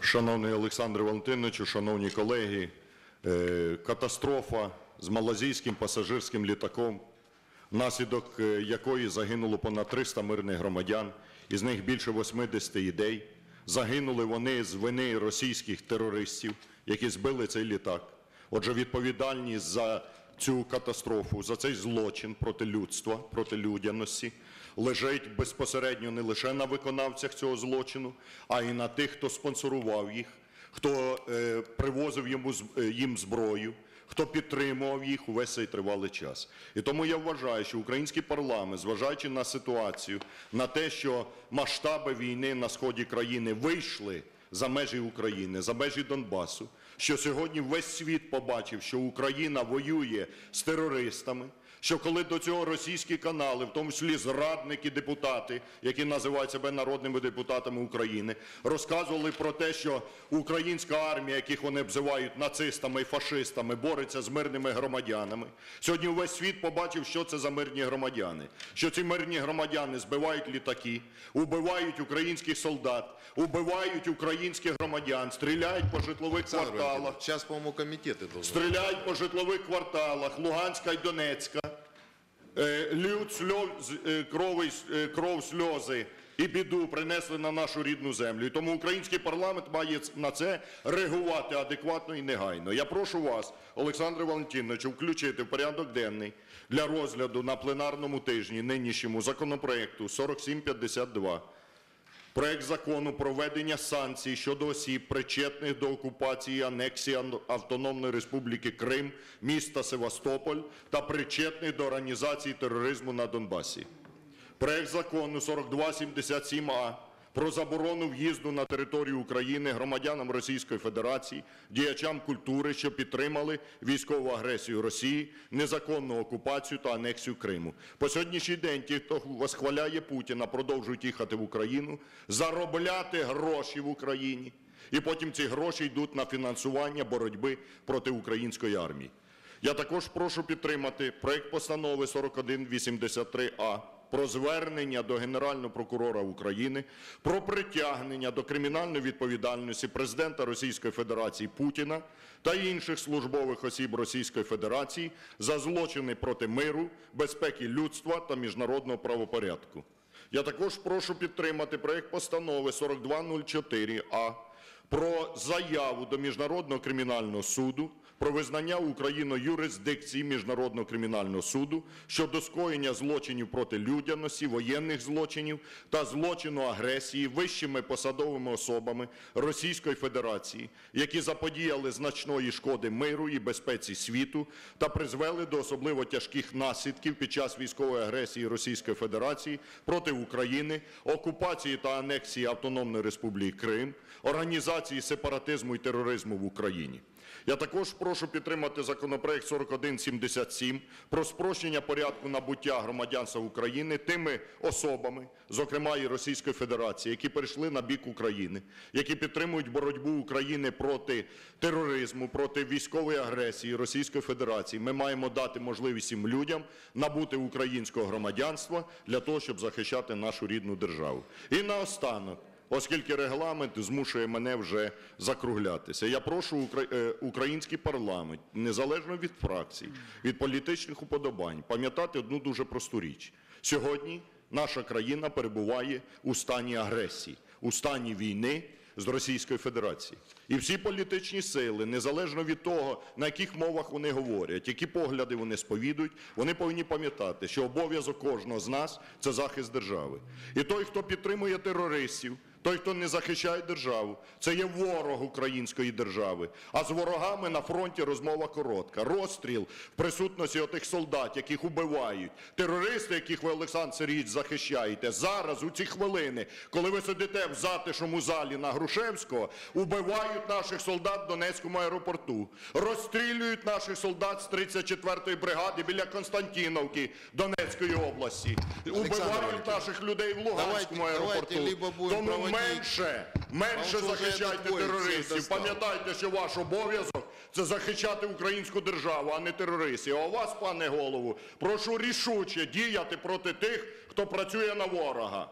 Шановний Олександр Валентиновичу, шановні колеги, е, катастрофа з малазійським пасажирським літаком, внаслідок е, якої загинуло понад 300 мирних громадян, із них більше 80 ідей. Загинули вони з вини російських терористів, які збили цей літак. Отже, відповідальність за цю катастрофу, за цей злочин проти людства, проти людяності лежить безпосередньо не лише на виконавцях цього злочину, а й на тих, хто спонсорував їх, хто е, привозив йому, е, їм зброю, хто підтримував їх увесь цей тривалий час. І тому я вважаю, що український парламент, зважаючи на ситуацію, на те, що масштаби війни на сході країни вийшли за межі України, за межі Донбасу, що сьогодні весь світ побачив, що Україна воює з терористами, що коли до цього російські канали, в тому числі зрадники депутати, які називають себе народними депутатами України, розказували про те, що українська армія, яких вони обзивають нацистами і фашистами, бореться з мирними громадянами. Сьогодні весь світ побачив, що це за мирні громадяни. Що ці мирні громадяни збивають літаки, убивають українських солдат, убивають українських громадян, стріляють по житлових Александр кварталах. Сейчас, по-моему, комитеты. Стріляють по житлових кварталах Луганська і Донецька, е, лють сльоз, крови кров, с- е, кров, сльози і біду принесли на нашу рідну землю. І тому український парламент має на це реагувати адекватно і негайно. Я прошу вас, Олександре Валентиновичу, включити в порядок денний для розгляду на пленарному тижні нинішньому законопроекту 4752 Проект закону про введення санкцій щодо осіб, причетних до окупації анексії Автономної Республіки Крим, міста Севастополь та причетних до організації тероризму на Донбасі. Проект закону 4277А про заборону в'їзду на територію України громадянам Російської Федерації, діячам культури, що підтримали військову агресію Росії, незаконну окупацію та анексію Криму. По сьогоднішній день ті, хто восхваляє Путіна, продовжують їхати в Україну, заробляти гроші в Україні, і потім ці гроші йдуть на фінансування боротьби проти української армії. Я також прошу підтримати проект постанови 4183А про звернення до Генерального прокурора України про притягнення до кримінальної відповідальності президента Російської Федерації Путіна та інших службових осіб Російської Федерації за злочини проти миру, безпеки людства та міжнародного правопорядку. Я також прошу підтримати проект постанови 4204А про заяву до Міжнародного кримінального суду про визнання Україною юрисдикції Міжнародного кримінального суду щодо скоєння злочинів проти людяності, воєнних злочинів та злочину агресії вищими посадовими особами Російської Федерації, які заподіяли значної шкоди миру і безпеці світу та призвели до особливо тяжких наслідків під час військової агресії Російської Федерації проти України, окупації та анексії Автономної Республіки Крим, організації сепаратизму і тероризму в Україні. Я також прошу підтримати законопроект 4177 про спрощення порядку набуття громадянства України тими особами, зокрема і Російської Федерації, які перейшли на бік України, які підтримують боротьбу України проти тероризму, проти військової агресії Російської Федерації. Ми маємо дати можливість цим людям набути українського громадянства для того, щоб захищати нашу рідну державу. І наостанок. Оскільки регламент змушує мене вже закруглятися, я прошу е, український парламент, незалежно від фракцій, від політичних уподобань, пам'ятати одну дуже просту річ: сьогодні наша країна перебуває у стані агресії, у стані війни з Російською Федерацією. І всі політичні сили, незалежно від того, на яких мовах вони говорять, які погляди вони сповідують, вони повинні пам'ятати, що обов'язок кожного з нас це захист держави. І той, хто підтримує терористів, той, хто не захищає державу, це є ворог української держави. А з ворогами на фронті розмова коротка. Розстріл в присутності отих солдат, яких убивають, терористи, яких ви, Олександр Сергійович, захищаєте, зараз, у ці хвилини, коли ви сидите в затишному залі на Грушевського, убивають наших солдат в Донецькому аеропорту, розстрілюють наших солдат з 34-ї бригади біля Константіновки Донецької області, убивають наших людей в Луганському давайте- аеропорту. давайте либо будемо Тому проводити- менше, менше захищайте терористів. Пам'ятайте, що ваш обов'язок це захищати українську державу, а не терористів. А вас, пане голову, прошу рішуче діяти проти тих, хто працює на ворога.